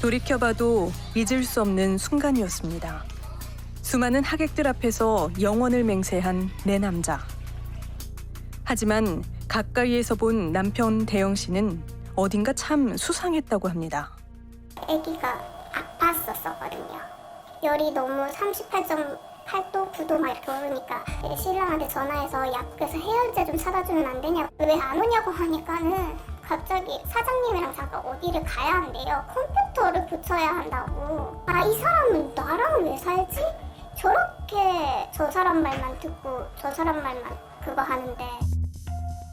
돌이켜봐도 잊을 수 없는 순간이었습니다. 수많은 하객들 앞에서 영원을 맹세한 내 남자. 하지만 가까이에서 본 남편 대영 씨는 어딘가 참 수상했다고 합니다. 아기가 아팠었거든요. 열이 너무 38.8도, 9도 막 이렇게 오르니까 신랑한테 전화해서 약국에서 해열제 좀 사다 주면 안 되냐, 왜 안 오냐고 하니까는 갑자기 사장님이랑 잠깐 어디를 가야 한대요. 컴퓨터 를 붙여야 한다고. 아, 이 사람은 나랑 왜 살지? 저렇게 저 사람 말만 듣고 저 사람 말만 그거 하는데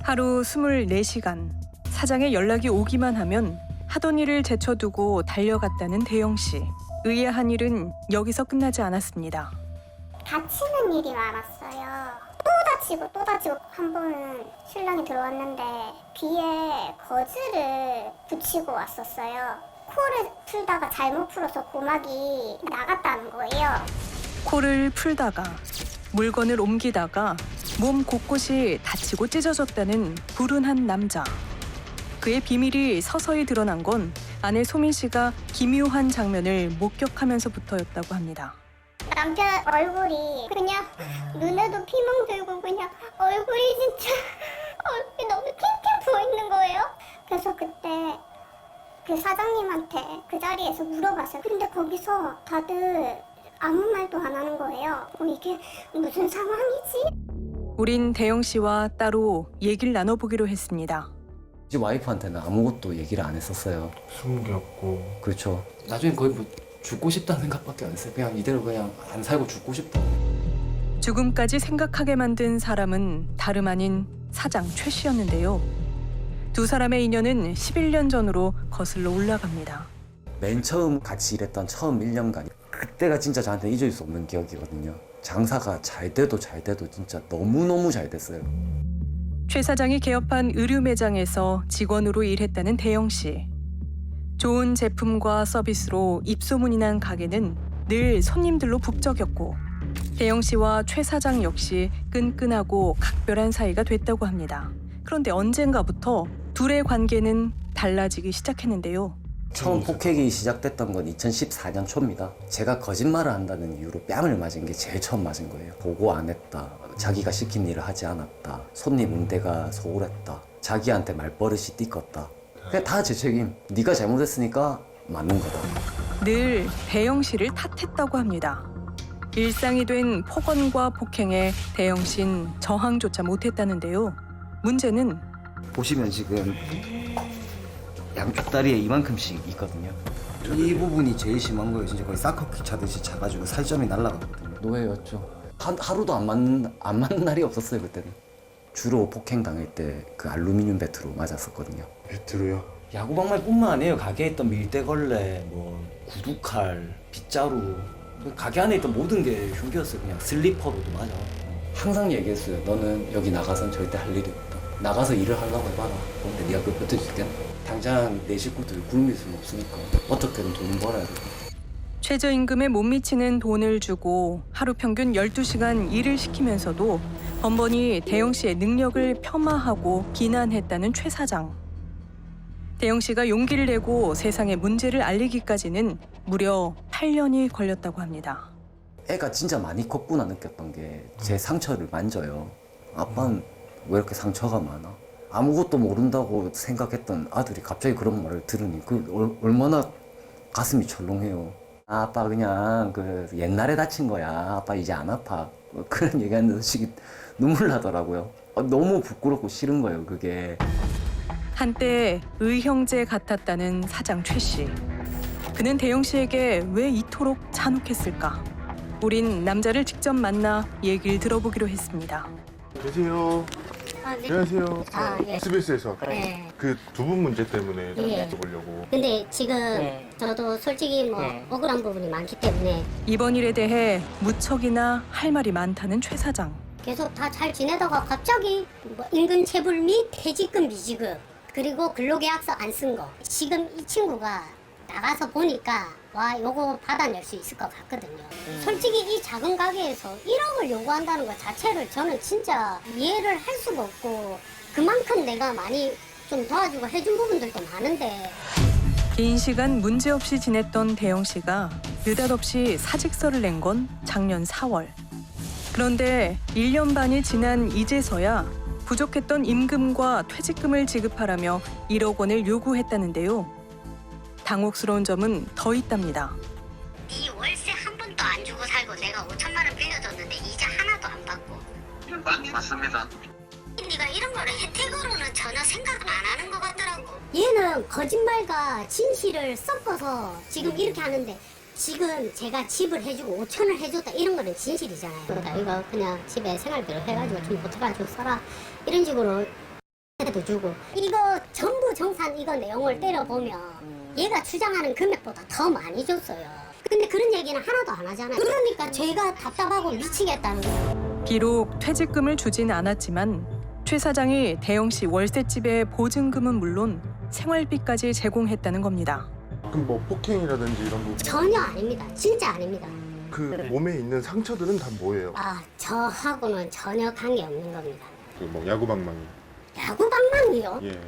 하루 24시간 사장의 연락이 오기만 하면 하던 일을 제쳐두고 달려갔다는 대영 씨. 의아한 일은 여기서 끝나지 않았습니다. 다치는 일이 많았어요. 또 다치고 또 다치고 한 번은 신랑이 들어왔는데 귀에 거즈를 붙이고 왔었어요. 코를 풀다가 잘못 풀어서 고막이 나갔다는 거예요. 코를 풀다가 물건을 옮기다가 몸 곳곳이 다치고 찢어졌다는 불운한 남자. 그의 비밀이 서서히 드러난 건 아내 소민 씨가 기묘한 장면을 목격하면서부터였다고 합니다. 남편 얼굴이 그냥 눈에도 피멍 들고 그냥 얼굴이 진짜 얼굴이 너무 팅팅 부어 있는 거예요. 그래서 그때 그 사장님한테 그 자리에서 물어봤어요. 근데 거기서 다들 아무 말도 안 하는 거예요. 어, 이게 무슨 상황이지? 우린 대영 씨와 따로 얘기를 나눠보기로 했습니다. 이제 와이프한테는 아무것도 얘기를 안 했었어요. 숨겼고 그렇죠. 나중에 거의 뭐 죽고 싶다는 생각밖에 안 했어요. 그냥 이대로 그냥 안 살고 죽고 싶다. 죽음까지 생각하게 만든 사람은 다름 아닌 사장 최 씨였는데요. 두 사람의 인연은 11년 전으로 거슬러 올라갑니다. 맨 처음 같이 일했던 처음 1년간 그때가 진짜 저한테 잊을 수 없는 기억이거든요. 장사가 잘 돼도 잘 돼도 진짜 너무너무 잘 됐어요. 최 사장이 개업한 의류 매장에서 직원으로 일했다는 대영 씨. 좋은 제품과 서비스로 입소문이 난 가게는 늘 손님들로 북적였고 대영 씨와 최 사장 역시 끈끈하고 각별한 사이가 됐다고 합니다. 그런데 언젠가부터 둘의 관계는 달라지기 시작했는데요. 처음 폭행이 시작됐던 건 2014년 초입니다. 제가 거짓말을 한다는 이유로 뺨을 맞은 게 제일 처음 맞은 거예요. 보고 안 했다. 자기가 시킨 일을 하지 않았다. 손님 응대가 소홀했다. 자기한테 말버릇이 띠껍다. 그냥 다 제 책임. 네가 잘못했으니까 맞는 거다. 늘 대영 씨를 탓했다고 합니다. 일상이 된 폭언과 폭행에 대영 씨는 저항조차 못했다는데요. 문제는 보시면 지금 양쪽 다리에 이만큼씩 있거든요. 이 부분이 제일 심한 거예요. 진짜 거의 싹커키 차듯이 차가지고 살점이 날라갔거든요. 노예였죠. 한, 하루도 안 맞는, 안 맞는 날이 없었어요, 그때는. 주로 폭행 당할 때 그 알루미늄 배트로 맞았었거든요. 배트로요. 야구방말뿐만 아니에요. 가게에 있던 밀대걸레, 뭐 구두칼, 빗자루, 뭐 가게 안에 있던 모든 게 흉기였어요. 그냥 슬리퍼로도 맞아. 항상 얘기했어요. 너는 여기 나가선 절대 할 일이 없다. 나가서 일을 하려고 해봐라. 근데 네가 그걸 버텨줄 땐 당장 내 식구들 굶길 수는 없으니까 어떻게든 돈을 벌어야 돼. 최저임금에 못 미치는 돈을 주고 하루 평균 12시간 일을 시키면서도 번번이 대영 씨의 능력을 폄하하고 비난했다는 최 사장. 대영 씨가 용기를 내고 세상에 문제를 알리기까지는 무려 8년이 걸렸다고 합니다. 애가 진짜 많이 컸구나 느꼈던 게 제 상처를 만져요. 아빠는 왜 이렇게 상처가 많아? 아무것도 모른다고 생각했던 아들이 갑자기 그런 말을 들으니 그 얼- 얼마나 가슴이 철렁해요. 아, 아빠 그냥 그 옛날에 다친 거야. 아빠 이제 안 아파. 뭐 그런 얘기하는 식이 눈물 나더라고요. 어, 너무 부끄럽고 싫은 거예요, 그게. 한때 의형제 같았다는 사장 최 씨. 그는 대영 씨에게 왜 이토록 잔혹했을까? 우린 남자를 직접 만나 얘기를 들어보기로 했습니다. 계세요. 아, 네. 안녕하세요. 아, 예. SBS에서 네. 그 두분 문제 때문에 좀 예. 여쭤보려고. 근데 지금 네. 저도 솔직히 뭐 네. 억울한 부분이 많기 때문에 이번 일에 대해 무척이나 할 말이 많다는 최 사장. 계속 다 잘 지내다가 갑자기 뭐 임금 체불 및 퇴직금 미지급 그리고 근로계약서 안 쓴 거. 지금 이 친구가 나가서 보니까 와 요거 받아낼 수 있을 것 같거든요. 솔직히 이 작은 가게에서 1억을 요구한다는 것 자체를 저는 진짜 이해를 할 수가 없고 그만큼 내가 많이 좀 도와주고 해준 부분들도 많은데 긴 시간 문제없이 지냈던 대영 씨가 느닷없이 사직서를 낸 건 작년 4월. 그런데 1년 반이 지난 이제서야 부족했던 임금과 퇴직금을 지급하라며 1억 원을 요구했다는데요. 당혹스러운 점은 더 있답니다. 네 월세 한 번도 안 주고 살고 내가 5천만 원 빌려줬는데 이자 하나도 안 받고 맞습니다. 네가 이런 거를 혜택으로는 전혀 생각 안 하는 것 같더라고 얘는 거짓말과 진실을 섞어서 지금 이렇게 하는데 지금 제가 집을 해주고 5천을 해줬다 이런 거는 진실이잖아요 그러니까 이거 그냥 집에 생활비로 해가지고 좀 보태가지고 써라 이런 식으로 해도 주고 이거 전부 정산 이거 내용을 때려보면 얘가 주장하는 금액보다 더 많이 줬어요. 근데 그런 얘기는 하나도 안 하잖아요. 그러니까 제가 답답하고 미치겠다는 거예요. 비록 퇴직금을 주진 않았지만 최 사장이 대영 씨 월세집의 보증금은 물론 생활비까지 제공했다는 겁니다. 그럼 뭐 폭행이라든지 이런 부분? 전혀 아닙니다. 진짜 아닙니다. 그 몸에 있는 상처들은 다 뭐예요? 아 저하고는 전혀 관계 없는 겁니다. 그 뭐 야구방망이. 야구방망이요? 예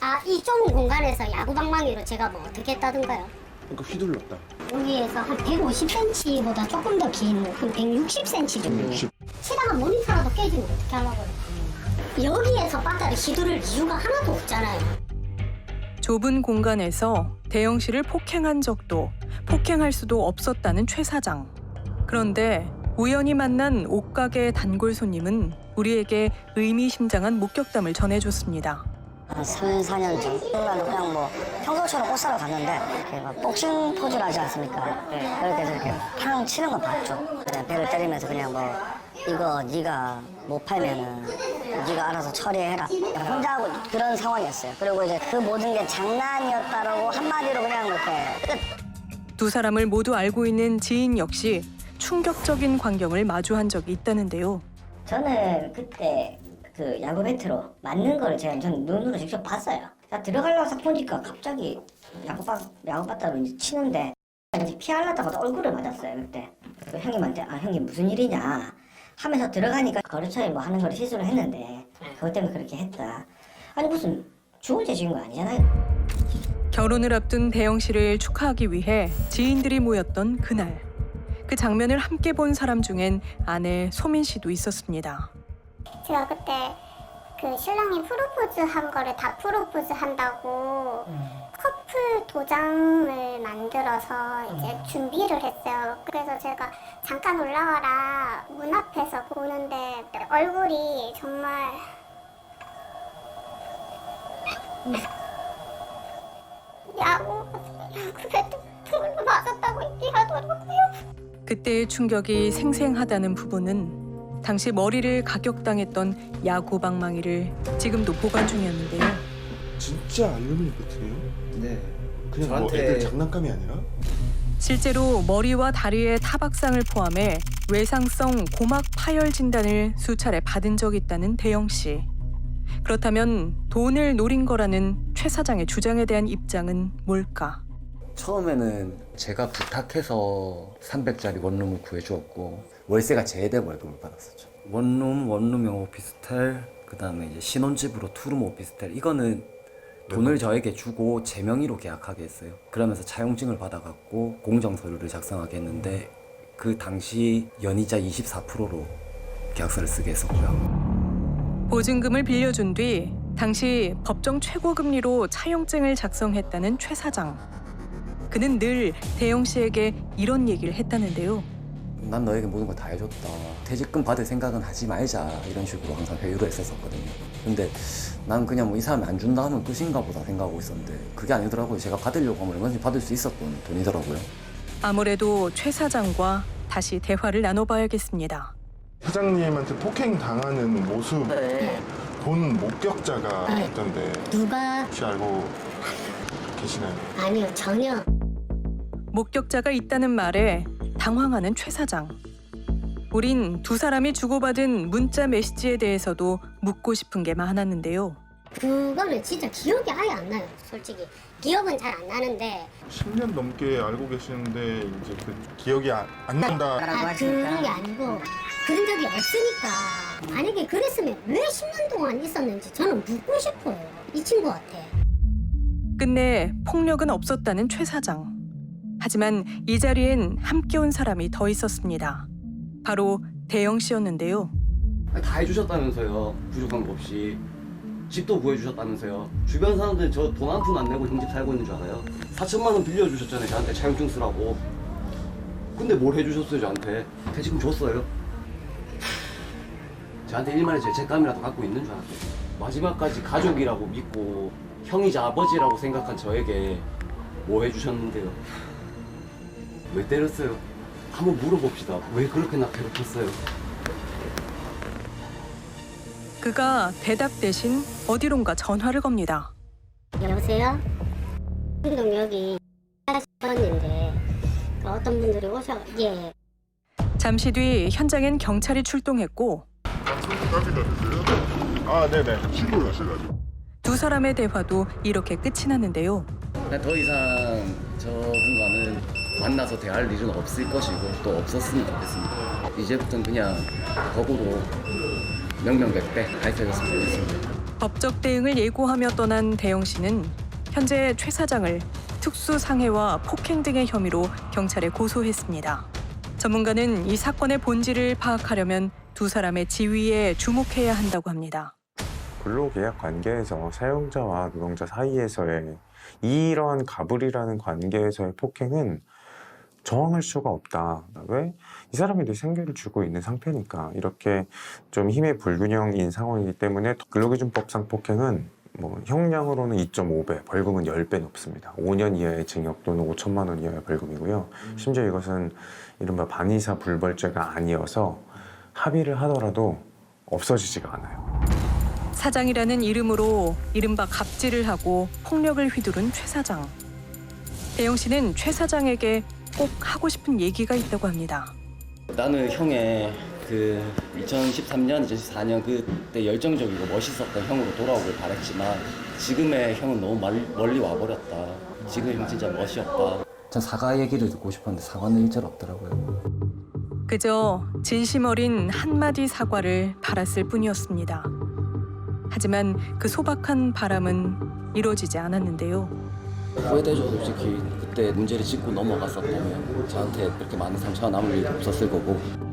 아 이 좁은 공간에서 야구방망이로 제가 뭐 어떻게 했다던가요? 그러니까 휘둘렀다 여기에서 한 150cm보다 조금 더 긴 한 160cm 정도 60. 치다가 모니터라도 깨지면 어떻게 하려고요? 여기에서 바다를 휘두를 이유가 하나도 없잖아요 좁은 공간에서 대영 씨를 폭행한 적도 폭행할 수도 없었다는 최 사장. 그런데 우연히 만난 옷가게 단골 손님은 우리에게 의미심장한 목격담을 전해줬습니다. 한 3년, 4년 전. 나도 그냥 뭐 평소처럼 옷 사러 갔는데 이렇게 막 복싱 포즈를 하지 않습니까? 그렇게 해서 이렇게 팡 치는 거 봤죠. 그냥 배를 때리면서 그냥 뭐 이거 네가 못 팔면은 네가 알아서 처리해라. 혼자 하고 그런 상황이었어요. 그리고 이제 그 모든 게 장난이었다라고 한마디로 그냥 이렇게 끝. 두 사람을 모두 알고 있는 지인 역시 충격적인 광경을 마주한 적이 있다는데요. 저는 그때 그 야구 배트로 맞는 거를 제가 전 눈으로 직접 봤어요. 자, 들어가려고 싹 보니까 갑자기 야구바, 야구바다로 이제 치는데 이제 피하려다가 얼굴을 맞았어요, 그때. 그 형님한테, 아, 형님 무슨 일이냐 하면서 들어가니까 거래처에 뭐 하는 걸 실수를 했는데 그것 때문에 그렇게 했다. 아니, 무슨 죽은 죄 지은 거 아니잖아요. 결혼을 앞둔 대영 씨를 축하하기 위해 지인들이 모였던 그날. 그 장면을 함께 본 사람 중엔 아내 소민 씨도 있었습니다. 제가 그때 그 신랑이 프로포즈 한 거를 다 프로포즈 한다고 커플 도장을 만들어서 이제 준비를 했어요. 그래서 제가 잠깐 올라와라 문 앞에서 보는데 얼굴이 정말 야구 야구에 통으로 맞았다고 얘기하더라고요. 그때의 충격이 생생하다는 부부는 당시 머리를 가격당했던 야구 방망이를 지금도 보관 중이었는데요. 진짜 알루미늄 배트예요? 네. 그냥 뭐 저한테 애들 장난감이 아니라? 실제로 머리와 다리의 타박상을 포함해 외상성 고막 파열 진단을 수차례 받은 적이 있다는 대영 씨. 그렇다면 돈을 노린 거라는 최 사장의 주장에 대한 입장은 뭘까? 처음에는 제가 부탁해서 300짜리 원룸을 구해주었고 월세가 제대로 월급을 받았었죠. 원룸, 원룸형 오피스텔, 그 다음에 이제 신혼집으로 투룸 오피스텔. 이거는 돈을 저에게 주고 제 명의로 계약하게 했어요. 그러면서 차용증을 받아갖고 공정 서류를 작성하게 했는데 그 당시 연이자 24%로 계약서를 쓰게 했었고요. 보증금을 빌려준 뒤 당시 법정 최고 금리로 차용증을 작성했다는 최 사장. 그는 늘 대영 씨에게 이런 얘기를 했다는데요. 난 너에게 모든 걸 다 해줬다. 퇴직금 받을 생각은 하지 말자. 이런 식으로 항상 회유를 했었거든요. 근데 난 그냥 뭐 이 사람이 안 준다 하면 끝인가 보다 생각하고 있었는데 그게 아니더라고요. 제가 받으려고 하면 얼마든지 받을 수 있었던 돈이더라고요. 아무래도 최 사장과 다시 대화를 나눠봐야겠습니다. 사장님한테 폭행 당하는 모습 본 목격자가 있던데 누가 혹시 알고 계시나요? 아니요 전혀 목격자가 있다는 말에 당황하는 최 사장. 우린 두 사람이 주고받은 문자 메시지에 대해서도 묻고 싶은 게 많았는데요. 그거는 진짜 기억이 아예 안 나요 솔직히 기억은 잘 안 나는데 10년 넘게 알고 계시는데 이제 그 기억이 안, 안 난다 아 그런 게 아니고 그런 적이 없으니까 만약에 그랬으면 왜 10년 동안 있었는지 저는 묻고 싶어요 이 친구한테 끝내 폭력은 없었다는 최 사장. 하지만 이 자리엔 함께 온 사람이 더 있었습니다. 바로 대영 씨였는데요. 다 해주셨다면서요. 부족한 거 없이. 집도 구해주셨다면서요. 주변 사람들은 저돈 한 푼 안 내고 형집 살고 있는 줄 알아요. 4천만 원 빌려주셨잖아요. 저한테 차용증 쓰라고. 근데 뭘 해주셨어요 저한테? 퇴직금 줬어요. 저한테 일만의 죄책감이라도 갖고 있는 줄 알았어요. 마지막까지 가족이라고 믿고 형이자 아버지라고 생각한 저에게 뭐 해주셨는데요? 왜 때렸어요? 한번 물어봅시다. 왜 그렇게 나 괴롭혔어요? 그가 대답 대신 어디론가 전화를 겁니다. 여보세요? 운동 여기 하셨는데 그 어떤 분들이 오셔 예 잠시 뒤 현장엔 경찰이 출동했고 아 네네. 두 사람의 대화도 이렇게 끝이 났는데요. 네, 더 이상 저분과는 만나서 대할 일은 없을 것이고 또 없었으면 좋겠습니다. 이제부터는 그냥 거꾸로 명명백백 밝혀졌으면 좋겠습니다. 법적 대응을 예고하며 떠난 대영 씨는 현재 최 사장을 특수상해와 폭행 등의 혐의로 경찰에 고소했습니다. 전문가는 이 사건의 본질을 파악하려면 두 사람의 지위에 주목해야 한다고 합니다. 근로계약 관계에서 사용자와 노동자 사이에서의 이러한 가불이라는 관계에서의 폭행은 저항할 수가 없다. 왜? 이 사람이 내 생계를 주고 있는 상태니까 이렇게 좀 힘의 불균형인 상황이기 때문에 근로기준법상 폭행은 뭐 형량으로는 2.5배, 벌금은 10배 높습니다. 5년 이하의 징역 또는 5천만 원 이하의 벌금이고요. 심지어 이것은 이른바 반의사 불벌죄가 아니어서 합의를 하더라도 없어지지가 않아요. 사장이라는 이름으로 이른바 갑질을 하고 폭력을 휘두른 최 사장. 대영 씨는 최 사장에게 꼭 하고 싶은 얘기가 있다고 합니다. 나는 형의 그 2013년, 2014년 그때 열정적이고 멋있었던 형으로 돌아오길 바랬지만 지금의 형은 너무 멀- 멀리 와버렸다. 지금 형 진짜 멋이 없다. 전 사과 얘기를 듣고 싶었는데 사과는 일절 없더라고요. 그저 진심 어린 한마디 사과를 바랐을 뿐이었습니다. 하지만 그 소박한 바람은 이루어지지 않았는데요. 후회되죠. 솔직히 그때 문제를 짚고 넘어갔었다면 저한테 그렇게 많은 상처가 남을 일도 없었을 거고